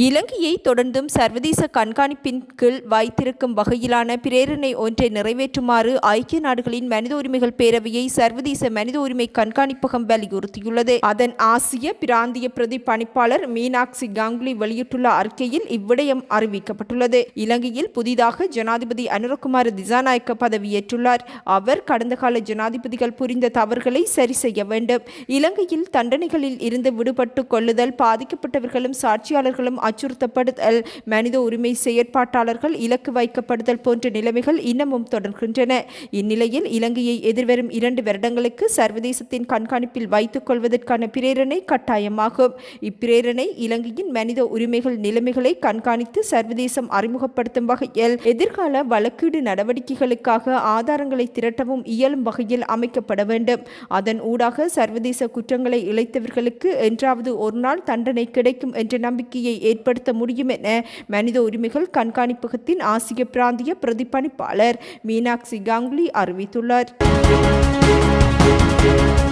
இலங்கையை தொடர்ந்தும் சர்வதேச கண்காணிப்பின் கீழ் வைத்திருக்கும் வகையிலான பிரேரணை ஒன்றை நிறைவேற்றுமாறு ஐக்கிய நாடுகளின் மனித உரிமைகள் பேரவையை சர்வதேச மனித உரிமை கண்காணிப்பகம் வலியுறுத்தியுள்ளது. அதன் ஆசிய பிராந்திய பிரதி பணிப்பாளர் மீனாட்சி காங்குலி வெளியிட்டுள்ள அறிக்கையில் இவ்விடயம் அறிவிக்கப்பட்டுள்ளது. இலங்கையில் புதிதாக ஜனாதிபதி அனுரகுமார் திசாநாயக்க பதவியேற்றுள்ளார். அவர் கடந்த கால ஜனாதிபதிகள் புரிந்த தவறுகளை சரி செய்ய வேண்டும். இலங்கையில் தண்டனைகளில் இருந்து விடுபட்டு கொள்ளுதல் பாதிக்கப்பட்டவர்களும் சாட்சியாளர்களும் அச்சுறுத்தப்படுதல் மனித உரிமை செயற்பாட்டாளர்கள் இலக்கு வைக்கப்படுதல் போன்ற நிலைமைகள் இன்னமும் தொடர்கின்றன. இந்நிலையில் இலங்கையை எதிர்வரும் இரண்டு வருடங்களுக்கு சர்வதேசத்தின் கண்காணிப்பில் வைத்துக் கொள்வதற்கான பிரேரணை கட்டாயமாகும். இப்பிரேரணை இலங்கையின் மனித உரிமைகள் நிலைமைகளை கண்காணித்து சர்வதேசம் அறிமுகப்படுத்தும் வகையில் எதிர்கால வழக்கீடு நடவடிக்கைகளுக்காக ஆதாரங்களை திரட்டவும் இயலும் வகையில் அமைக்கப்பட வேண்டும். அதன் ஊடாக சர்வதேச குற்றங்களை இழைத்தவர்களுக்கு என்றாவது ஒரு நாள் தண்டனை கிடைக்கும் என்ற நம்பிக்கையை ஏற்படுத்த முடியும் என மனித உரிமைகள் கண்காணிப்பகத்தின் ஆசிய பிராந்திய பிரதிபலிப்பாளர் மீனாட்சி காங்குலி அறிவித்துள்ளார்.